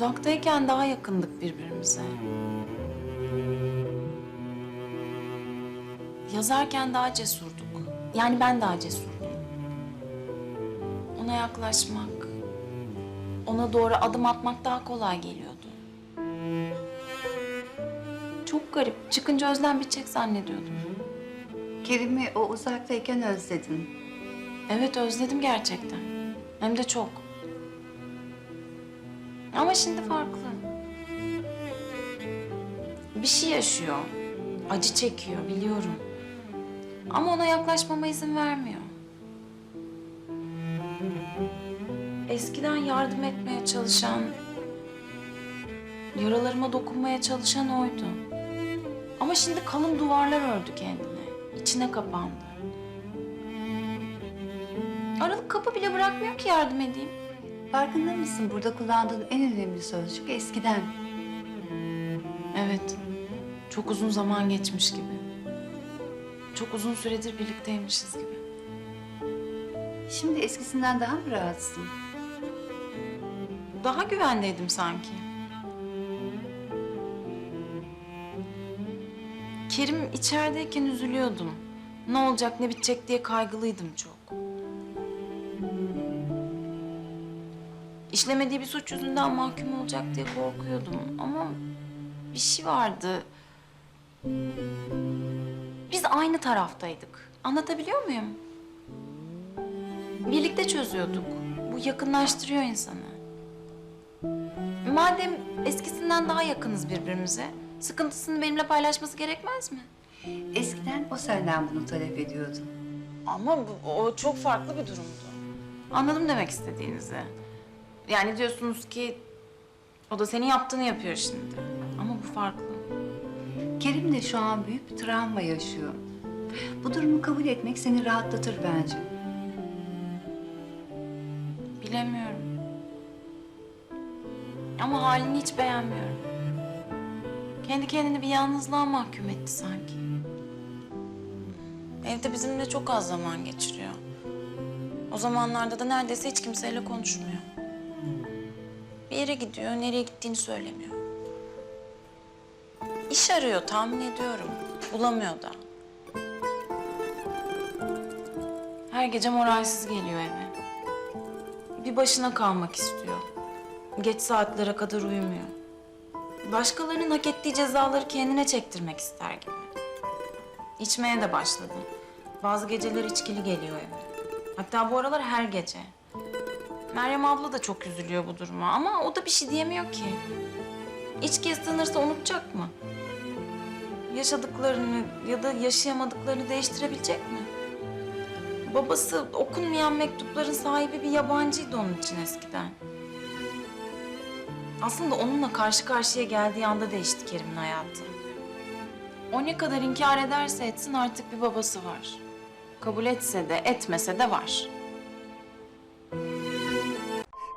Uzaktayken daha yakındık birbirimize. Yazarken daha cesurduk. Yani ben daha cesurdum. Ona yaklaşmak, ona doğru adım atmak daha kolay geliyordu. Çok garip. Çıkınca özlem bitecek zannediyordum. Kerim'i o uzaktayken özledin. Evet özledim gerçekten. Hem de çok. Ama şimdi farklı. Bir şey yaşıyor. Acı çekiyor biliyorum. Ama ona yaklaşmama izin vermiyor. Eskiden yardım etmeye çalışan, yaralarıma dokunmaya çalışan oydu. Ama şimdi kalın duvarlar ördü kendine. İçine kapandı. Aralık kapı bile bırakmıyor ki yardım edeyim. Farkında mısın burada kullandığın en önemli sözcük eskiden. Evet. Çok uzun zaman geçmiş gibi. Çok uzun süredir birlikteymişiz gibi. Şimdi eskisinden daha mı rahatsın? Daha güvendeydim sanki. Kerim içerideyken üzülüyordum. Ne olacak ne bitecek diye kaygılıydım çok. İşlemediği bir suç yüzünden mahkum olacak diye korkuyordum ama bir şey vardı. Biz aynı taraftaydık. Anlatabiliyor muyum? Birlikte çözüyorduk. Bu yakınlaştırıyor insanı. Madem eskisinden daha yakınız birbirimize, sıkıntısını benimle paylaşması gerekmez mi? Eskiden o senden bunu talep ediyordu. Ama bu, o çok farklı bir durumdu. Anladım demek istediğinizi. Yani diyorsunuz ki o da senin yaptığını yapıyor şimdi. Ama bu farklı. Kerim de şu an büyük bir travma yaşıyor. Bu durumu kabul etmek seni rahatlatır bence. Bilemiyorum. Ama halini hiç beğenmiyorum. Kendi kendini bir yalnızlığa mahkum etti sanki. Evde bizimle çok az zaman geçiriyor. O zamanlarda da neredeyse hiç kimseyle konuşmuyor. Bir yere gidiyor, nereye gittiğini söylemiyor. İş arıyor, tahmin ediyorum. Bulamıyor da. Her gece moralsiz geliyor eve. Bir başına kalmak istiyor. Geç saatlere kadar uyumuyor. Başkalarının hak ettiği cezaları kendine çektirmek ister gibi. İçmeye de başladı. Bazı geceler içkili geliyor eve. Hatta bu aralar her gece. Meryem abla da çok üzülüyor bu duruma ama o da bir şey diyemiyor ki. İçkiye sığınırsa unutacak mı? Yaşadıklarını ya da yaşayamadıklarını değiştirebilecek mi? Babası okunmayan mektupların sahibi bir yabancıydı onun için eskiden. Aslında onunla karşı karşıya geldiği anda değişti Kerim'in hayatı. O ne kadar inkar ederse etsin artık bir babası var. Kabul etse de etmese de var.